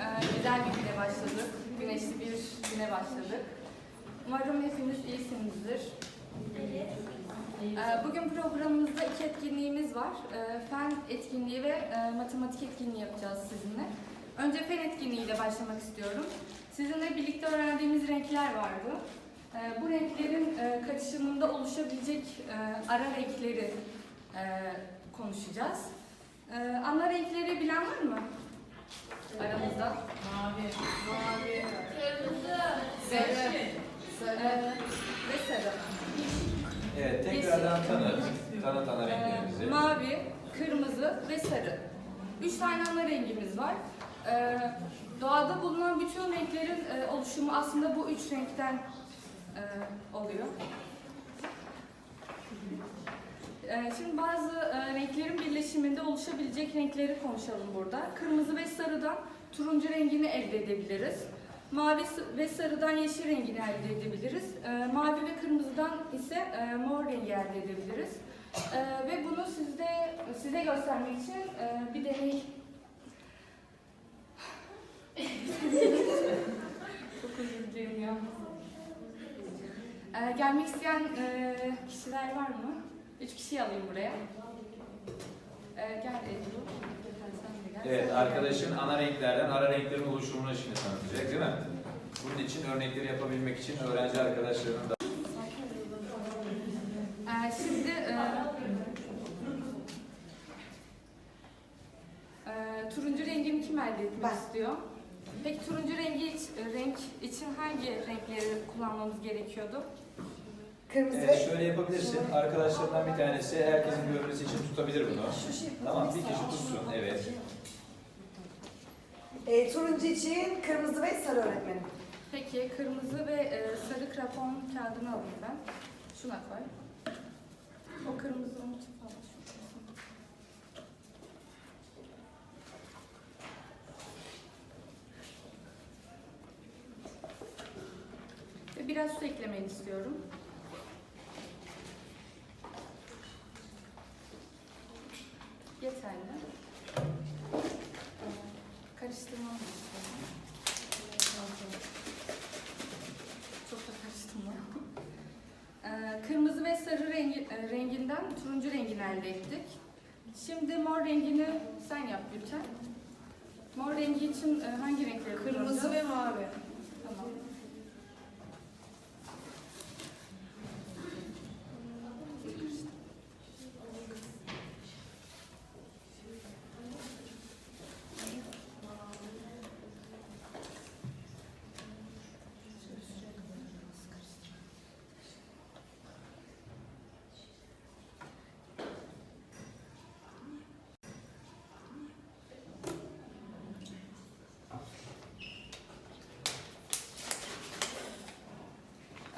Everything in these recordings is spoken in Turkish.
e, güzel bir güne başladık. Güneşli bir güne başladık. Umarım hepiniz iyisinizdir. E, Bugün programımızda iki etkinliğimiz var. E, Fen etkinliği ve e, matematik etkinliği yapacağız sizinle. Önce fen etkinliğiyle başlamak istiyorum. Sizinle birlikte öğrendiğimiz renkler vardı. E, Bu renklerin e, karışımında oluşabilecek e, ara renkleri e, konuşacağız. E, Ana renkleri bilen var mı? Aramızda. Mavi, mavi, Sarı. Sarı. Ve sarı. Evet, tekrardan tanı. Tanı tanı Ee, renklerimizi. mavi, kırmızı ve sarı. Üç tane ana rengimiz var. Ee, doğada bulunan bütün renklerin e, oluşumu aslında bu üç renkten e, oluyor. Ee, şimdi bazı e, renklerin birleşiminde oluşabilecek renkleri konuşalım burada. Kırmızı ve sarıdan turuncu rengini elde edebiliriz. Mavi ve sarıdan yeşil rengini elde edebiliriz. Ee, mavi ve kırmızıdan ise e, mor rengi elde edebiliriz. Ee, ve bunu sizde size göstermek için e, bir deney Çok özür dilerim ya. Gelmek isteyen kişiler var mı? Üç kişi alayım buraya. Ee, gel Ebru. Sen de gel. Evet, arkadaşın ana renklerden ara renklerin oluşumunu şimdi tanıtacak değil mi? Bunun için örnekleri yapabilmek için öğrenci arkadaşlarının da Ee, şimdi e, e, turuncu rengini kim elde etmek Ben. istiyor? Peki turuncu rengi iç- renk için hangi renkleri kullanmamız gerekiyordu? Kırmızı Evet, ve şöyle yapabilirsin. Arkadaşlarından bir tanesi herkesin görmesi için tutabilir bunu. şey. Tamam, bir kişi tutsun. Evet. E, turuncu için kırmızı ve sarı öğretmenim. Peki kırmızı ve e, sarı krapon kağıdını alayım ben. Şuna koy. O kırmızı onun için falan. Ve biraz su eklemeni istiyorum. Yeterli. Karıştırmam istiyorum. Çok da karıştırma. Ee, kırmızı ve sarı rengi, e, renginden turuncu rengini elde ettik. Şimdi mor rengini sen yap Gülten. Mor rengi için e, hangi renkleri Kırmızı ve mavi. Tamam.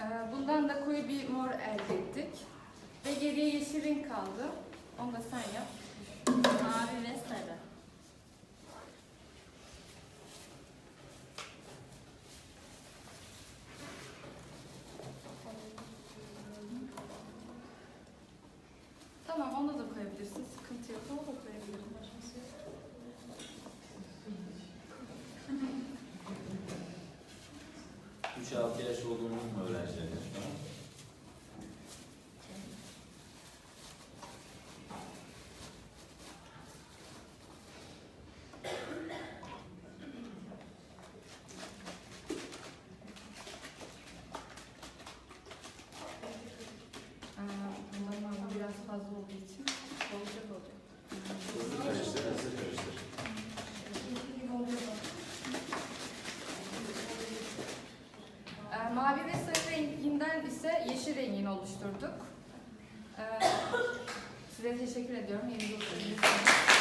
Ee, Bundan da koyu bir mor elde ettik. Ve geriye yeşil renk kaldı. Onu da sen yap. Mavi ve sarı. Tamam onu da koyabilirsin. Sıkıntı yok. Onu da koyabilirim. Üç 6 yaş olduğunu mu öğrencilerin şu an? Ee, Bunların ama biraz fazla olduğu için olacak olacak. Ee, Mavi ve sarı renginden ise yeşil rengini oluşturduk. Ee, Size teşekkür ediyorum. Yeni bir